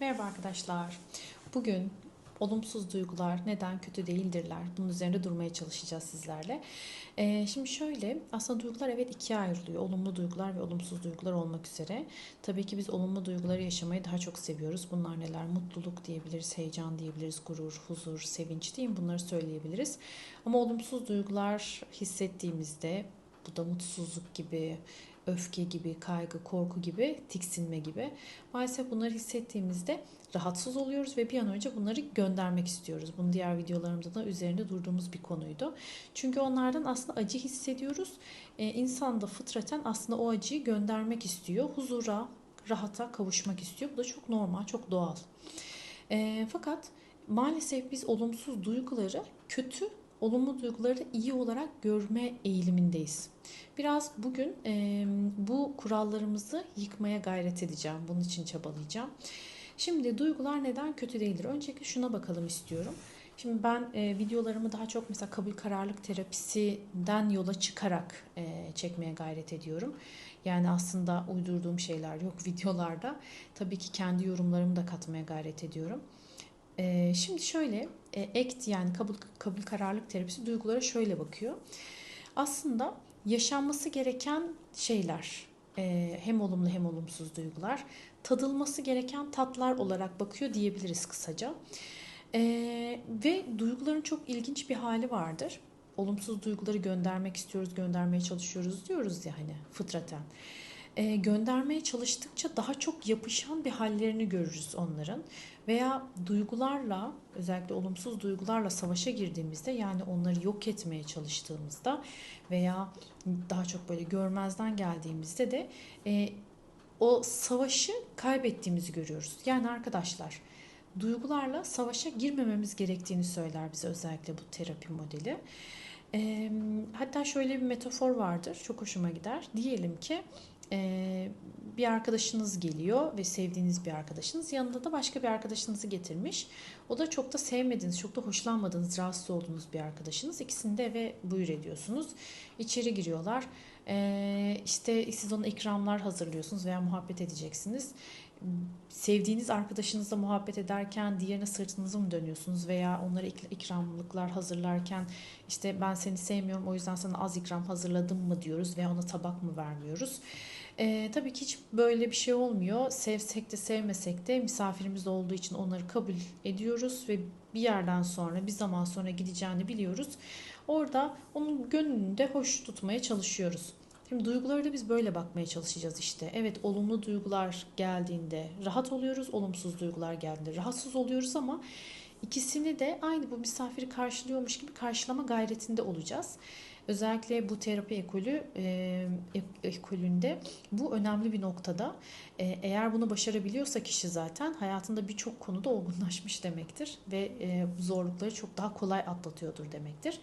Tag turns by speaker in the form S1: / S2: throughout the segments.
S1: Merhaba arkadaşlar. Bugün olumsuz duygular neden kötü değildirler? Bunun üzerinde durmaya çalışacağız sizlerle. Ee, şimdi şöyle, aslında duygular evet ikiye ayrılıyor. Olumlu duygular ve olumsuz duygular olmak üzere. Tabii ki biz olumlu duyguları yaşamayı daha çok seviyoruz. Bunlar neler? Mutluluk diyebiliriz, heyecan diyebiliriz, gurur, huzur, sevinç mi? Bunları söyleyebiliriz. Ama olumsuz duygular hissettiğimizde, bu da mutsuzluk gibi, öfke gibi, kaygı, korku gibi, tiksinme gibi. Maalesef bunları hissettiğimizde rahatsız oluyoruz ve bir an önce bunları göndermek istiyoruz. Bunu diğer videolarımızda da üzerinde durduğumuz bir konuydu. Çünkü onlardan aslında acı hissediyoruz. Ee, insan da fıtraten aslında o acıyı göndermek istiyor. Huzura, rahata kavuşmak istiyor. Bu da çok normal, çok doğal. Ee, fakat maalesef biz olumsuz duyguları kötü olumlu duyguları iyi olarak görme eğilimindeyiz. Biraz bugün e, bu kurallarımızı yıkmaya gayret edeceğim. Bunun için çabalayacağım. Şimdi duygular neden kötü değildir? Öncelikle şuna bakalım istiyorum. Şimdi ben e, videolarımı daha çok mesela kabul kararlılık terapisinden yola çıkarak e, çekmeye gayret ediyorum. Yani aslında uydurduğum şeyler yok videolarda. Tabii ki kendi yorumlarımı da katmaya gayret ediyorum. E, şimdi şöyle, e, ACT yani kabul, kabul kararlılık terapisi duygulara şöyle bakıyor. Aslında yaşanması gereken şeyler, e, hem olumlu hem olumsuz duygular, tadılması gereken tatlar olarak bakıyor diyebiliriz kısaca. E, ve duyguların çok ilginç bir hali vardır. Olumsuz duyguları göndermek istiyoruz, göndermeye çalışıyoruz diyoruz ya hani fıtraten. E, göndermeye çalıştıkça daha çok yapışan bir hallerini görürüz onların. Veya duygularla, özellikle olumsuz duygularla savaşa girdiğimizde yani onları yok etmeye çalıştığımızda veya daha çok böyle görmezden geldiğimizde de e, o savaşı kaybettiğimizi görüyoruz. Yani arkadaşlar duygularla savaşa girmememiz gerektiğini söyler bize özellikle bu terapi modeli. E, hatta şöyle bir metafor vardır, çok hoşuma gider. Diyelim ki bir arkadaşınız geliyor ve sevdiğiniz bir arkadaşınız yanında da başka bir arkadaşınızı getirmiş. O da çok da sevmediğiniz, çok da hoşlanmadığınız, rahatsız olduğunuz bir arkadaşınız. İkisini de eve buyur ediyorsunuz. İçeri giriyorlar. İşte siz ona ikramlar hazırlıyorsunuz veya muhabbet edeceksiniz. Sevdiğiniz arkadaşınızla muhabbet ederken diğerine sırtınızı mı dönüyorsunuz veya onlara ikramlıklar hazırlarken işte ben seni sevmiyorum o yüzden sana az ikram hazırladım mı diyoruz veya ona tabak mı vermiyoruz. Ee, tabii ki hiç böyle bir şey olmuyor. Sevsek de sevmesek de misafirimiz olduğu için onları kabul ediyoruz ve bir yerden sonra bir zaman sonra gideceğini biliyoruz. Orada onun gönlünü de hoş tutmaya çalışıyoruz. Şimdi duygulara da biz böyle bakmaya çalışacağız işte. Evet olumlu duygular geldiğinde rahat oluyoruz, olumsuz duygular geldiğinde rahatsız oluyoruz ama ikisini de aynı bu misafiri karşılıyormuş gibi karşılama gayretinde olacağız. Özellikle bu terapi ekolü e, ekolünde bu önemli bir noktada. E, eğer bunu başarabiliyorsa kişi zaten hayatında birçok konuda olgunlaşmış demektir ve e, zorlukları çok daha kolay atlatıyordur demektir.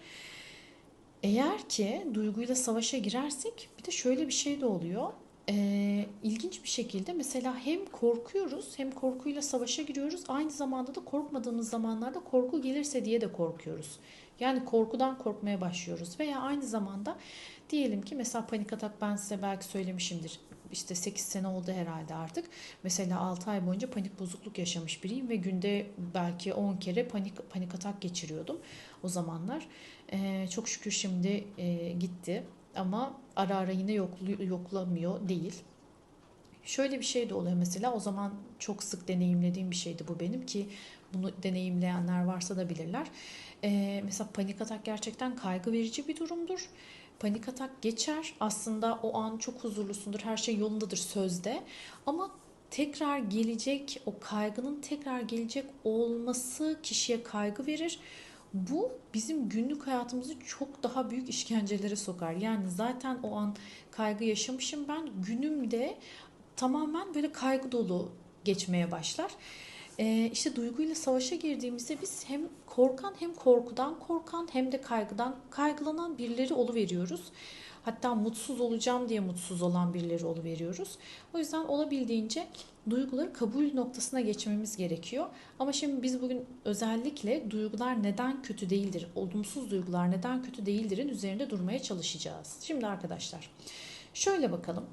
S1: Eğer ki duyguyla savaşa girersek bir de şöyle bir şey de oluyor. Ee, ilginç bir şekilde mesela hem korkuyoruz hem korkuyla savaşa giriyoruz. Aynı zamanda da korkmadığımız zamanlarda korku gelirse diye de korkuyoruz. Yani korkudan korkmaya başlıyoruz veya aynı zamanda diyelim ki mesela panik atak ben size belki söylemişimdir. İşte 8 sene oldu herhalde artık. Mesela 6 ay boyunca panik bozukluk yaşamış biriyim ve günde belki 10 kere panik panik atak geçiriyordum o zamanlar. Ee, çok şükür şimdi e, gitti ama ara ara yine yoklamıyor değil. Şöyle bir şey de oluyor mesela o zaman çok sık deneyimlediğim bir şeydi bu benim ki bunu deneyimleyenler varsa da bilirler. Ee, mesela panik atak gerçekten kaygı verici bir durumdur. Panik atak geçer. Aslında o an çok huzurlusundur. Her şey yolundadır sözde. Ama tekrar gelecek o kaygının tekrar gelecek olması kişiye kaygı verir. Bu bizim günlük hayatımızı çok daha büyük işkencelere sokar. Yani zaten o an kaygı yaşamışım ben günümde tamamen böyle kaygı dolu geçmeye başlar. Ee, işte duyguyla savaşa girdiğimizde biz hem korkan hem korkudan korkan hem de kaygıdan kaygılanan birileri oluveriyoruz. Hatta mutsuz olacağım diye mutsuz olan birileri oluveriyoruz. O yüzden olabildiğince duyguları kabul noktasına geçmemiz gerekiyor. Ama şimdi biz bugün özellikle duygular neden kötü değildir, olumsuz duygular neden kötü değildirin üzerinde durmaya çalışacağız. Şimdi arkadaşlar şöyle bakalım.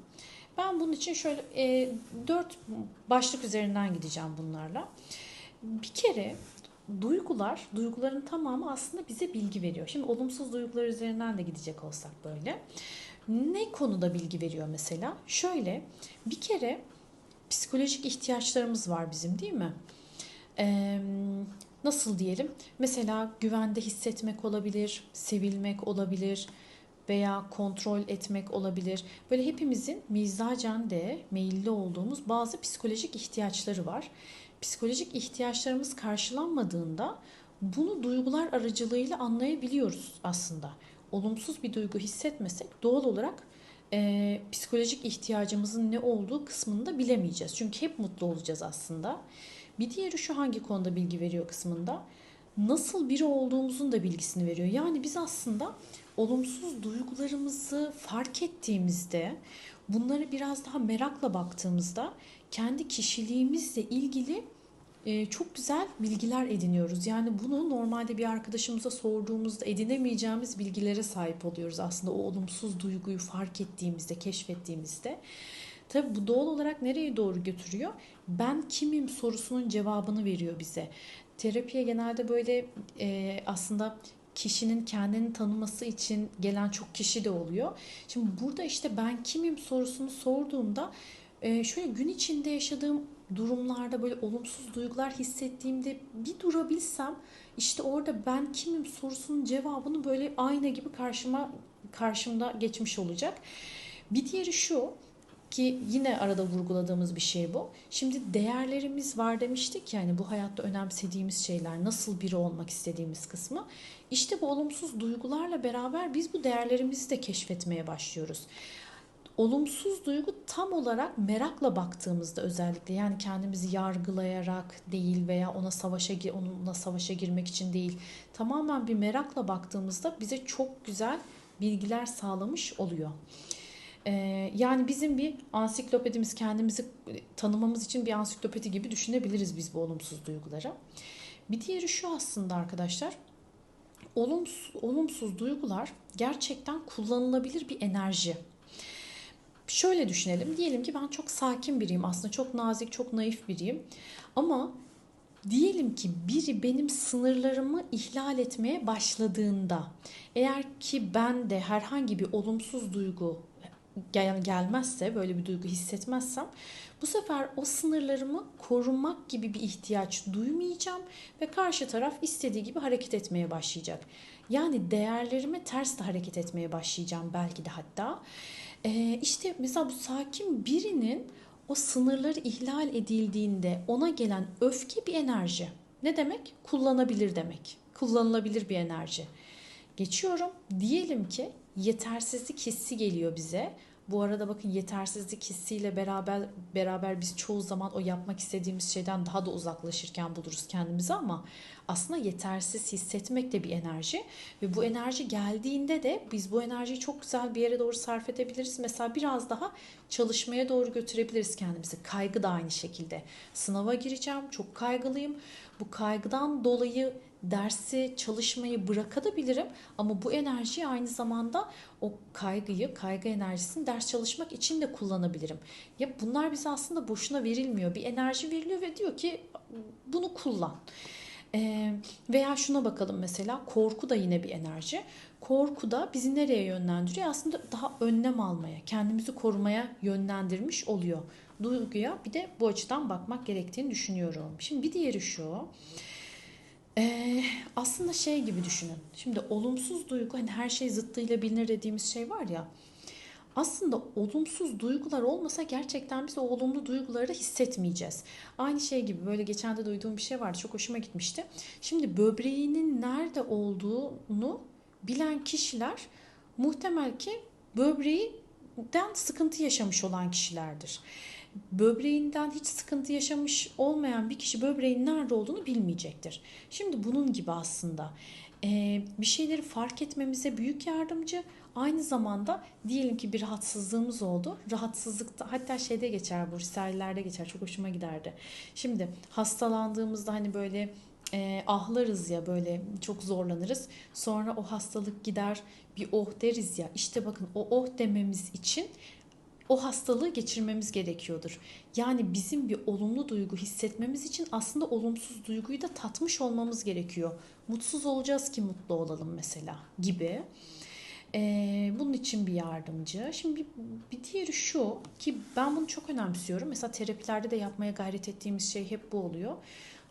S1: Ben bunun için şöyle e, dört başlık üzerinden gideceğim bunlarla. Bir kere duygular, duyguların tamamı aslında bize bilgi veriyor. Şimdi olumsuz duygular üzerinden de gidecek olsak böyle. Ne konuda bilgi veriyor mesela? Şöyle bir kere psikolojik ihtiyaçlarımız var bizim değil mi? Ee, nasıl diyelim? Mesela güvende hissetmek olabilir, sevilmek olabilir veya kontrol etmek olabilir. Böyle hepimizin mizacen de meyilli olduğumuz bazı psikolojik ihtiyaçları var. Psikolojik ihtiyaçlarımız karşılanmadığında bunu duygular aracılığıyla anlayabiliyoruz aslında. Olumsuz bir duygu hissetmesek doğal olarak e, psikolojik ihtiyacımızın ne olduğu kısmını da bilemeyeceğiz. Çünkü hep mutlu olacağız aslında. Bir diğeri şu hangi konuda bilgi veriyor kısmında. Nasıl biri olduğumuzun da bilgisini veriyor. Yani biz aslında olumsuz duygularımızı fark ettiğimizde, bunları biraz daha merakla baktığımızda kendi kişiliğimizle ilgili e, çok güzel bilgiler ediniyoruz. Yani bunu normalde bir arkadaşımıza sorduğumuzda edinemeyeceğimiz bilgilere sahip oluyoruz aslında o olumsuz duyguyu fark ettiğimizde, keşfettiğimizde. Tabi bu doğal olarak nereye doğru götürüyor? Ben kimim sorusunun cevabını veriyor bize. Terapiye genelde böyle e, aslında kişinin kendini tanıması için gelen çok kişi de oluyor. Şimdi burada işte ben kimim sorusunu sorduğumda e, şöyle gün içinde yaşadığım durumlarda böyle olumsuz duygular hissettiğimde bir durabilsem işte orada ben kimim sorusunun cevabını böyle ayna gibi karşıma karşımda geçmiş olacak. Bir diğeri şu ki yine arada vurguladığımız bir şey bu. Şimdi değerlerimiz var demiştik yani bu hayatta önemsediğimiz şeyler, nasıl biri olmak istediğimiz kısmı. İşte bu olumsuz duygularla beraber biz bu değerlerimizi de keşfetmeye başlıyoruz. Olumsuz duygu tam olarak merakla baktığımızda özellikle yani kendimizi yargılayarak değil veya ona savaşa onunla savaşa girmek için değil tamamen bir merakla baktığımızda bize çok güzel bilgiler sağlamış oluyor. Ee, yani bizim bir ansiklopedimiz kendimizi tanımamız için bir ansiklopedi gibi düşünebiliriz biz bu olumsuz duyguları. Bir diğeri şu aslında arkadaşlar. Olumsuz, olumsuz duygular gerçekten kullanılabilir bir enerji. Şöyle düşünelim. Diyelim ki ben çok sakin biriyim. Aslında çok nazik, çok naif biriyim. Ama diyelim ki biri benim sınırlarımı ihlal etmeye başladığında eğer ki ben de herhangi bir olumsuz duygu gel gelmezse, böyle bir duygu hissetmezsem bu sefer o sınırlarımı korumak gibi bir ihtiyaç duymayacağım ve karşı taraf istediği gibi hareket etmeye başlayacak. Yani değerlerime ters de hareket etmeye başlayacağım belki de hatta. Ee, işte mesela bu sakin birinin o sınırları ihlal edildiğinde ona gelen öfke bir enerji. Ne demek? Kullanabilir demek. Kullanılabilir bir enerji. Geçiyorum. Diyelim ki yetersizlik hissi geliyor bize. Bu arada bakın yetersizlik hissiyle beraber beraber biz çoğu zaman o yapmak istediğimiz şeyden daha da uzaklaşırken buluruz kendimizi ama aslında yetersiz hissetmek de bir enerji ve bu enerji geldiğinde de biz bu enerjiyi çok güzel bir yere doğru sarf edebiliriz. Mesela biraz daha çalışmaya doğru götürebiliriz kendimizi. Kaygı da aynı şekilde. Sınava gireceğim, çok kaygılıyım. Bu kaygıdan dolayı dersi çalışmayı bırakabilirim ama bu enerjiyi aynı zamanda o kaygıyı, kaygı enerjisini ders çalışmak için de kullanabilirim. Ya bunlar bize aslında boşuna verilmiyor. Bir enerji veriliyor ve diyor ki bunu kullan. Ee, veya şuna bakalım mesela korku da yine bir enerji. Korku da bizi nereye yönlendiriyor? Aslında daha önlem almaya, kendimizi korumaya yönlendirmiş oluyor. Duyguya bir de bu açıdan bakmak gerektiğini düşünüyorum. Şimdi bir diğeri şu. Ee, aslında şey gibi düşünün. Şimdi olumsuz duygu hani her şey zıttıyla bilinir dediğimiz şey var ya. Aslında olumsuz duygular olmasa gerçekten biz o olumlu duyguları da hissetmeyeceğiz. Aynı şey gibi böyle geçen de duyduğum bir şey vardı. Çok hoşuma gitmişti. Şimdi böbreğinin nerede olduğunu bilen kişiler muhtemel ki böbreğinden sıkıntı yaşamış olan kişilerdir böbreğinden hiç sıkıntı yaşamış olmayan bir kişi böbreğin nerede olduğunu bilmeyecektir. Şimdi bunun gibi aslında e, bir şeyleri fark etmemize büyük yardımcı. Aynı zamanda diyelim ki bir rahatsızlığımız oldu. Rahatsızlıkta hatta şeyde geçer bu risalelerde geçer. Çok hoşuma giderdi. Şimdi hastalandığımızda hani böyle e, ahlarız ya böyle çok zorlanırız. Sonra o hastalık gider bir oh deriz ya. İşte bakın o oh dememiz için o hastalığı geçirmemiz gerekiyordur. Yani bizim bir olumlu duygu hissetmemiz için aslında olumsuz duyguyu da tatmış olmamız gerekiyor. Mutsuz olacağız ki mutlu olalım mesela gibi. Bunun için bir yardımcı. Şimdi bir, bir diğeri şu ki ben bunu çok önemsiyorum. Mesela terapilerde de yapmaya gayret ettiğimiz şey hep bu oluyor.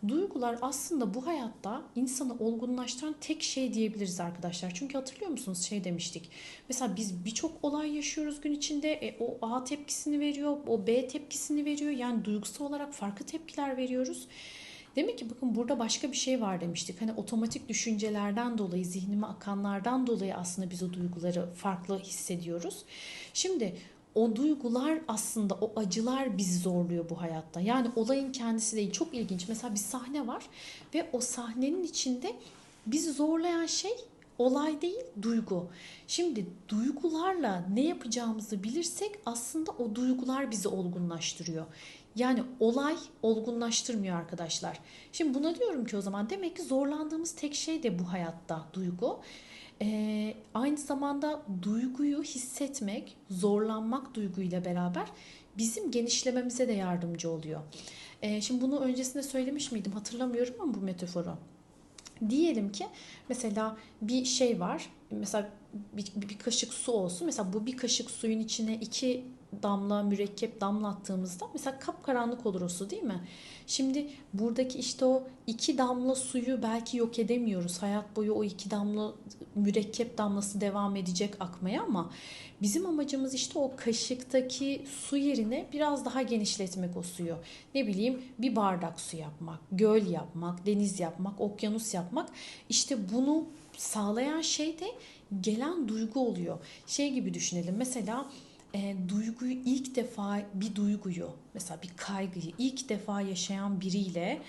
S1: Duygular aslında bu hayatta insanı olgunlaştıran tek şey diyebiliriz arkadaşlar. Çünkü hatırlıyor musunuz şey demiştik. Mesela biz birçok olay yaşıyoruz gün içinde. E, o A tepkisini veriyor, o B tepkisini veriyor. Yani duygusal olarak farklı tepkiler veriyoruz. Demek ki bakın burada başka bir şey var demiştik. Hani otomatik düşüncelerden dolayı, zihnime akanlardan dolayı aslında biz o duyguları farklı hissediyoruz. Şimdi o duygular aslında o acılar bizi zorluyor bu hayatta. Yani olayın kendisi değil. Çok ilginç. Mesela bir sahne var ve o sahnenin içinde bizi zorlayan şey olay değil, duygu. Şimdi duygularla ne yapacağımızı bilirsek aslında o duygular bizi olgunlaştırıyor. Yani olay olgunlaştırmıyor arkadaşlar. Şimdi buna diyorum ki o zaman demek ki zorlandığımız tek şey de bu hayatta duygu. Ee, aynı zamanda duyguyu hissetmek, zorlanmak duyguyla beraber bizim genişlememize de yardımcı oluyor. Ee, şimdi bunu öncesinde söylemiş miydim hatırlamıyorum ama bu metaforu. Diyelim ki mesela bir şey var. Mesela bir, bir kaşık su olsun. Mesela bu bir kaşık suyun içine iki damla mürekkep damlattığımızda mesela kapkaranlık olur o su değil mi? Şimdi buradaki işte o iki damla suyu belki yok edemiyoruz. Hayat boyu o iki damla mürekkep damlası devam edecek akmaya ama bizim amacımız işte o kaşıktaki su yerine biraz daha genişletmek o suyu. Ne bileyim bir bardak su yapmak, göl yapmak, deniz yapmak, okyanus yapmak. İşte bunu sağlayan şey de gelen duygu oluyor. Şey gibi düşünelim mesela e, duyguyu ilk defa bir duyguyu mesela bir kaygıyı ilk defa yaşayan biriyle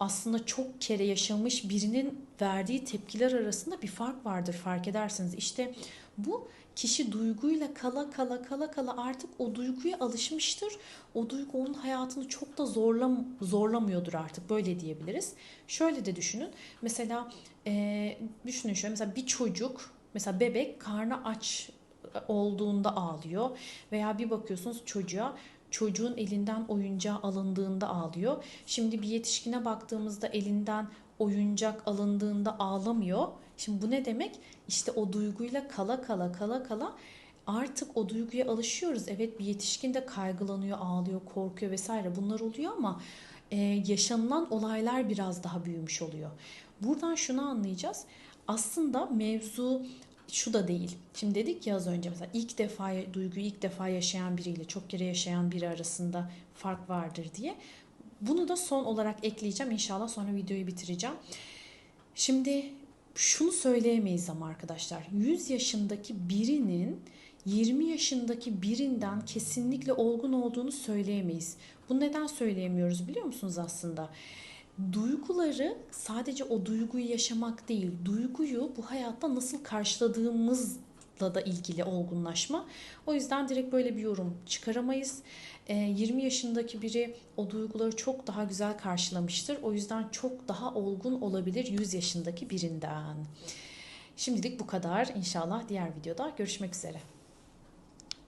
S1: aslında çok kere yaşamış birinin verdiği tepkiler arasında bir fark vardır fark edersiniz. İşte bu kişi duyguyla kala kala kala kala artık o duyguya alışmıştır. O duygu onun hayatını çok da zorlam zorlamıyordur artık böyle diyebiliriz. Şöyle de düşünün. Mesela e, düşünün şöyle mesela bir çocuk mesela bebek karnı aç olduğunda ağlıyor veya bir bakıyorsunuz çocuğa çocuğun elinden oyuncağı alındığında ağlıyor. Şimdi bir yetişkine baktığımızda elinden oyuncak alındığında ağlamıyor. Şimdi bu ne demek? İşte o duyguyla kala kala kala kala artık o duyguya alışıyoruz. Evet bir yetişkin de kaygılanıyor, ağlıyor, korkuyor vesaire bunlar oluyor ama e, yaşanılan olaylar biraz daha büyümüş oluyor. Buradan şunu anlayacağız. Aslında mevzu şu da değil. Şimdi dedik ya az önce mesela ilk defa duyguyu ilk defa yaşayan biriyle çok kere yaşayan biri arasında fark vardır diye. Bunu da son olarak ekleyeceğim. İnşallah sonra videoyu bitireceğim. Şimdi şunu söyleyemeyiz ama arkadaşlar. 100 yaşındaki birinin 20 yaşındaki birinden kesinlikle olgun olduğunu söyleyemeyiz. Bunu neden söyleyemiyoruz biliyor musunuz aslında? Duyguları sadece o duyguyu yaşamak değil, duyguyu bu hayatta nasıl karşıladığımızla da ilgili olgunlaşma. O yüzden direkt böyle bir yorum çıkaramayız. 20 ee, yaşındaki biri o duyguları çok daha güzel karşılamıştır. O yüzden çok daha olgun olabilir 100 yaşındaki birinden. Şimdilik bu kadar. İnşallah diğer videoda görüşmek üzere.